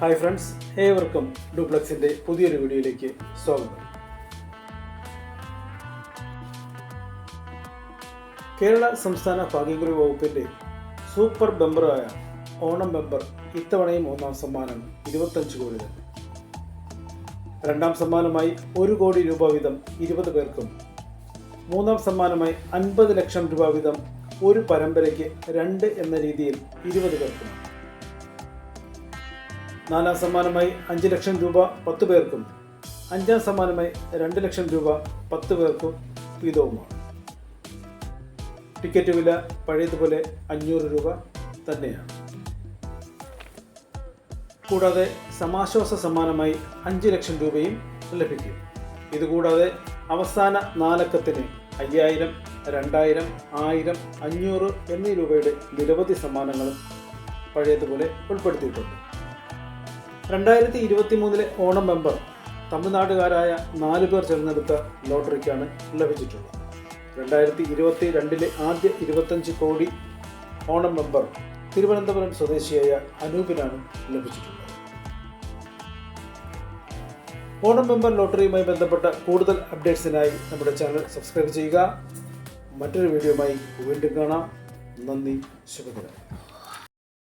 Hi friends ഏവർക്കും ഡ്യൂപ്ലക്സിന്റെ പുതിയൊരു വീഡിയോയിലേക്ക് സ്വാഗതം. കേരള സംസ്ഥാന ഭാഗ്യക്കുറി വകുപ്പിന്റെ സൂപ്പർ ബെമ്പറായ ഓണം ബെമ്പർ ഇത്തവണയും ഒന്നാം സമ്മാനം ഇരുപത്തഞ്ച് കോടി തന്നെ. രണ്ടാം സമ്മാനമായി ഒരു കോടി രൂപ വീതം ഇരുപത് പേർക്കും മൂന്നാം സമ്മാനമായി അൻപത് ലക്ഷം രൂപ വീതം ഒരു പരമ്പരയ്ക്ക് രണ്ട് എന്ന രീതിയിൽ ഇരുപത് പേർക്കും. നാലാം സമ്മാനമായി അഞ്ച് ലക്ഷം രൂപ പത്ത് പേർക്കും അഞ്ചാം സമ്മാനമായി രണ്ട് ലക്ഷം രൂപ പത്ത് പേർക്കും വീതവുമാണ്. ടിക്കറ്റ് വില പഴയതുപോലെ അഞ്ഞൂറ് രൂപ തന്നെയാണ്. കൂടാതെ സമാശ്വാസ സമ്മാനമായി അഞ്ച് ലക്ഷം രൂപയും ലഭിക്കും. ഇതുകൂടാതെ അവസാന നാലക്കത്തിന് അയ്യായിരം രണ്ടായിരം ആയിരം അഞ്ഞൂറ് എന്നീ രൂപയുടെ നിരവധി സമ്മാനങ്ങളും പഴയതുപോലെ ഉൾപ്പെടുത്തിയിട്ടുണ്ട്. രണ്ടായിരത്തി ഇരുപത്തി മൂന്നിലെ ഓണം മെമ്പർ തമിഴ്നാടുകാരായ നാല് പേർ തിരഞ്ഞെടുത്ത ലോട്ടറിക്കാണ് ലഭിച്ചിട്ടുള്ളത്. രണ്ടായിരത്തി ഇരുപത്തി രണ്ടിലെ ആദ്യ ഇരുപത്തഞ്ച് കോടി ഓണം മെമ്പർ തിരുവനന്തപുരം സ്വദേശിയായ അനൂപിനാണ് ലഭിച്ചിട്ടുള്ളത്. ഓണം മെമ്പർ ലോട്ടറിയുമായി ബന്ധപ്പെട്ട കൂടുതൽ അപ്ഡേറ്റ്സിനായി നമ്മുടെ ചാനൽ സബ്സ്ക്രൈബ് ചെയ്യുക. മറ്റൊരു വീഡിയോയുമായി വീണ്ടും കാണാം. നന്ദി ശുഭദിനം.